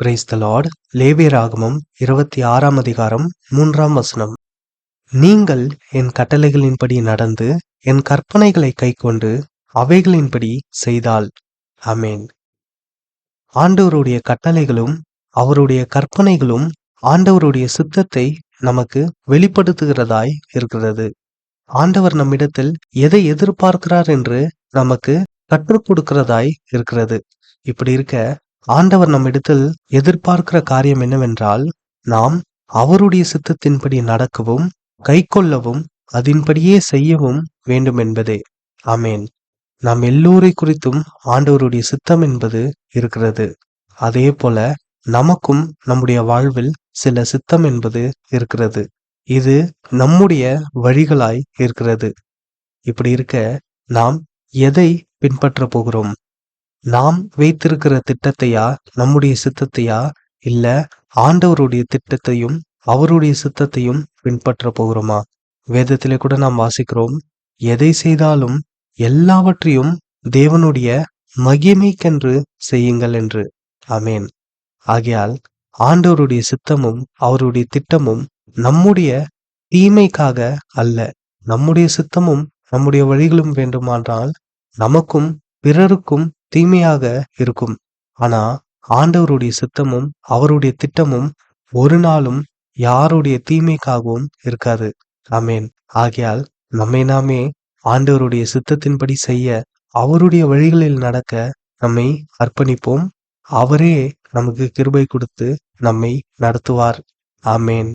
Praise the Lord லேவியராகமம் இருபத்தி ஆறாம் அதிகாரம் மூன்றாம் வசனம். நீங்கள் என் கட்டளைகளின்படி நடந்து என் கற்பனைகளை கைக்கொண்டு அவைகளின்படி செய்தால். அமேன் ஆண்டவருடைய கட்டளைகளும் அவருடைய கற்பனைகளும் ஆண்டவருடைய சித்தத்தை நமக்கு வெளிப்படுத்துகிறதாய் இருக்கிறது. ஆண்டவர் நம்மிடத்தில் எதை எதிர்பார்க்கிறார் என்று நமக்கு கற்றுக் கொடுக்கிறதாய் இருக்கிறது. இப்படி இருக்க ஆண்டவர் நம்மிடத்தில் எதிர்பார்க்கிற காரியம் என்னவென்றால் நாம் அவருடைய சித்தத்தின்படி நடக்கவும் கைக்கொள்ளவும் அதன்படியே செய்யவும் வேண்டும் என்பதே. ஆமேன். நாம் எல்லோரை குறித்தும் ஆண்டவருடைய சித்தம் என்பது இருக்கிறது. அதே போல நமக்கும் நம்முடைய வாழ்வில் சில சித்தம் என்பது இருக்கிறது. இது நம்முடைய வழிகளாய் இருக்கிறது. இப்படி இருக்க நாம் எதை பின்பற்ற போகிறோம்? நாம் வைத்திருக்கிற திட்டத்தையா நம்முடைய சித்தத்தையா இல்ல ஆண்டவருடைய திட்டத்தையும் அவருடைய சித்தத்தையும் பின்பற்ற போகிறோமா? வேதத்திலே கூட நாம் வாசிக்கிறோம் எதை செய்தாலும் எல்லாவற்றையும் தேவனுடைய மகிமைக்கென்று செய்யுங்கள் என்று. அமேன் ஆகையால் ஆண்டவருடைய சித்தமும் அவருடைய திட்டமும் நம்முடைய தீமைக்காக அல்ல. நம்முடைய சித்தமும் நம்முடைய வழிகளும் வேண்டுமானால் நமக்கும் பிறருக்கும் தீமையாக இருக்கும். ஆனா ஆண்டவருடைய சித்தமும் அவருடைய திட்டமும் ஒரு நாளும் யாருடைய தீமைக்காகவும் இருக்காது. அமேன் ஆகையால் நம்மை நாமே ஆண்டவருடைய சித்தத்தின்படி செய்ய அவருடைய வழிகளில் நடக்க நம்மை அர்ப்பணிப்போம். அவரே நமக்கு கிருபை கொடுத்து நம்மை நடத்துவார். ஆமேன்.